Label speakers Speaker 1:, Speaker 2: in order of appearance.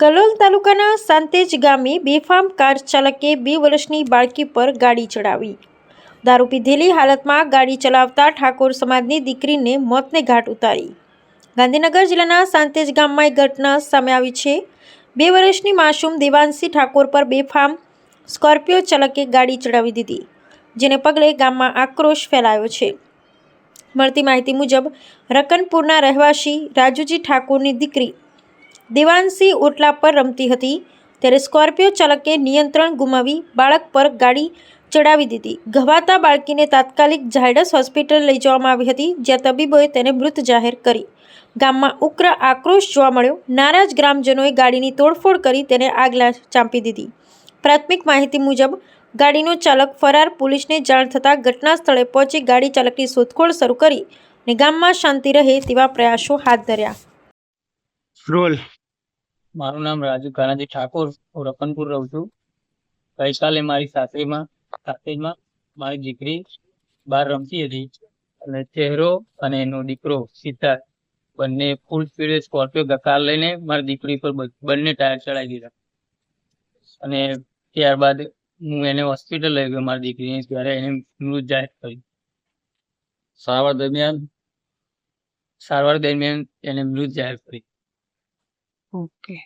Speaker 1: કલોલ તાલુકાના સાંતેજ ગામે બેફામ કાર ચાલકે બે વર્ષની બાળકી પર ગાડી ચડાવી. દારૂ પીધેલી હાલતમાં ગાડી ચલાવતા ઠાકોર સમાજની દીકરીને મોતને ઘાટ ઉતારી. ગાંધીનગર જિલ્લાના સાંતેજ ગામમાં એક ઘટના સામે આવી છે. બે વર્ષની માસૂમ દેવાંશી ઠાકોર પર બેફામ સ્કોર્પિયો ચાલકે ગાડી ચડાવી દીધી, જેને પગલે ગામમાં આક્રોશ ફેલાયો છે. મળતી માહિતી મુજબ, રકનપુરના રહેવાસી રાજુજી ઠાકોરની દીકરી દેવાંશી ઓટલા પર રમતી હતી. ત્યારે સ્કોર્પિયો ચાલકે નિયંત્રણ ગુમાવી બાળક પર ગાડી ચડાવી દીધી. ઘવાતા બાળકીને તાત્કાલિક ઝાયડસ હોસ્પિટલ લઈ જવામાં આવી હતી, જ્યાં તબીબોએ તેને મૃત જાહેર કરી. ગામમાં ઉગ્ર આક્રોશ જોવા મળ્યો. નારાજ ગ્રામજનોએ ગાડીની તોડફોડ કરી તેને આગલા ચાંપી દીધી. પ્રાથમિક માહિતી મુજબ, ગાડીનો ચાલક ફરાર પોલીસને જાણ થતાં ઘટના સ્થળે પહોંચી ગાડી ચાલકની શોધખોળ શરૂ કરી અને ગામમાં શાંતિ રહે તેવા પ્રયાસો હાથ ધર્યા.
Speaker 2: રોલ
Speaker 3: મારું નામ રાજુ કાનાજી ઠાકોર. હું રતનપુર રહું છું. ગઈકાલે મારી સાસરીમાં સાસરીમાં મારી દીકરી બહાર રમતી હતી અને ચહેરો અને એનો દીકરો સિદ્ધાર્થ બંને ફૂલ સ્પીડે સ્કોર્પિયો કાર લઈને મારી દીકરી પર બંને ટાયર ચડાવી દીધા. અને ત્યારબાદ હું એને હોસ્પિટલ લઈ ગયો મારી દીકરીને ત્યારે એને મૃત જાહેર કરી સારવાર દરમિયાન સારવાર દરમિયાન એને મૃત જાહેર કરી
Speaker 2: Okay